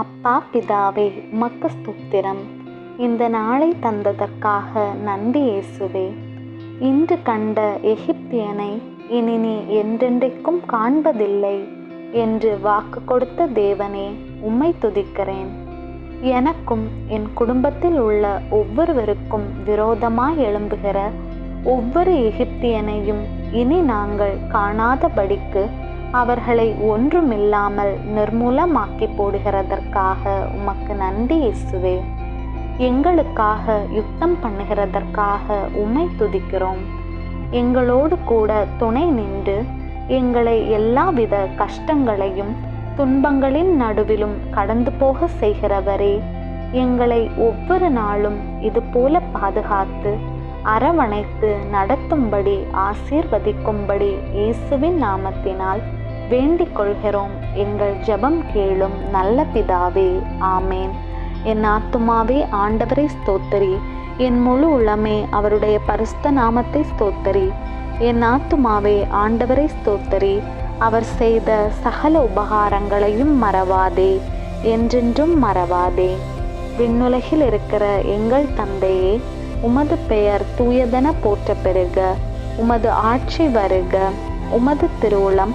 அப்பா பிதாவே உமக்கு ஸ்தோத்திரம் இந்த நாளை தந்ததற்காக நன்றி இயேசுவே. இன்று கண்ட எகிப்தியனை இனி நீ என்றென்றைக்கும் காண்பதில்லை என்று வாக்கு கொடுத்த தேவனே உம்மை துதிக்கிறேன். எனக்கும் என் குடும்பத்தில் உள்ள ஒவ்வொருவருக்கும் விரோதமாய் எழும்புகிற ஒவ்வொரு எகிப்தியனையும் இனி நாங்கள் காணாதபடிக்கு அவர்களை ஒன்றுமில்லாமல் நிர்மூலமாக்கி போடுகிறதற்காக உமக்கு நன்றி இயேசுவே. எங்களுக்காக யுத்தம் பண்ணுகிறதற்காக உம்மை துதிக்கிறோம். எங்களோடு கூட துணை நின்று எங்களை எல்லாவித கஷ்டங்களையும் துன்பங்களின் நடுவிலும் கடந்து போக செய்கிறவரே எங்களை ஒவ்வொரு நாளும் இது போல பாதுகாத்து அரவணைத்து நடத்தும்படி ஆசீர்வதிக்கும்படி இயேசுவின் நாமத்தினால் வேண்டிக் கொள்கிறோம் எங்கள் ஜெபம் கேளும் நல்ல பிதாவே ஆமேன். என் ஆத்துமாவே ஆண்டவரை ஸ்தோத்தரி. என் முழு உள்ளமே அவருடைய பரிஸ்த நாமத்தை ஸ்தோத்தரி. என் ஆத்துமாவே ஆண்டவரை ஸ்தோத்தரி. அவர் செய்த சகல உபகாரங்களையும் மறவாதே. என்றென்றும் மறவாதே. விண்ணுலகில் இருக்கிற எங்கள் தந்தையே உமது பெயர் தூயதென போற்ற பெருக உமது ஆட்சி வருக. உமது திருவுளம்